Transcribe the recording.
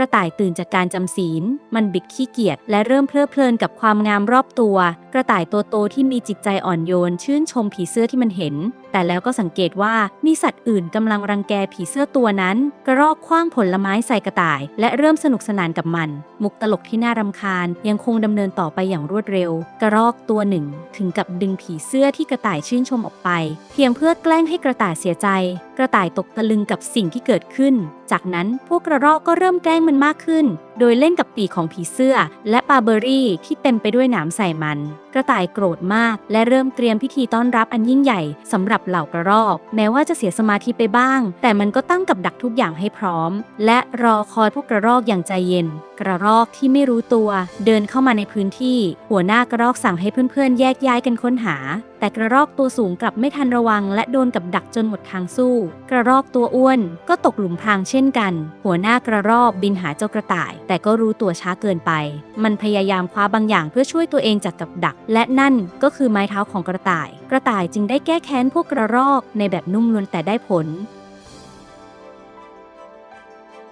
กระต่ายตื่นจากการจำศีล มันบิดขี้เกียจและเริ่มเพลิดเพลินกับความงามรอบตัว กระต่ายตัวโตที่มีจิตใจอ่อนโยน ชื่นชมผีเสื้อที่มันเห็นแต่แล้วก็สังเกตว่ามีสัตว์อื่นกำลังรังแกผีเสื้อตัวนั้น กระรอกคว้างผลไม้ใส่กระต่าย และเริ่มสนุกสนานกับมัน มุกตลกที่น่ารำคาญยังคงดำเนินต่อไปอย่างรวดเร็ว กระรอกตัวหนึ่ง ถึงกับดึงผีเสื้อที่กระต่ายชื่นชมออกไป เพียงเพื่อแกล้งให้กระต่ายเสียใจ กระต่ายตกตะลึงกับสิ่งที่เกิดขึ้น จากนั้นพวกกระรอกก็เริ่มแกล้งมันมากขึ้น โดยเล่นกับปีกของผีเสื้อ และปาเบอร์รี่ที่เต็มไปด้วยหนามใส่มัน กระต่ายโกรธมาก และเริ่มเตรียมพิธีต้อนรับอันยิ่งใหญ่สำหรับเหล่ากระรอก แม้ว่าจะเสียสมาธิไปบ้าง แต่มันก็ตั้งกับดักทุกอย่างให้พร้อม และรอคอยพวกกระรอกอย่างใจเย็น กระรอกที่ไม่รู้ตัว เดินเข้ามาในพื้นที่ หัวหน้ากระรอกสั่งให้เพื่อนๆ แยกย้ายกันค้นหาแต่กระรอกตัวสูงกลับไม่ทันระวัง และโดนกับดักจนหมดทางสู้ กระรอกตัวอ้วนก็ตกหลุมพรางเช่นกัน หัวหน้ากระรอกบินหาเจ้ากระต่าย แต่ก็รู้ตัวช้าเกินไป มันพยายามคว้าบางอย่างเพื่อช่วยตัวเองจากกับดัก และนั่นก็คือไม้เท้าของกระต่าย กระต่ายจึงได้แก้แค้นพวกกระรอกในแบบนุ่มนวลแต่ได้ผล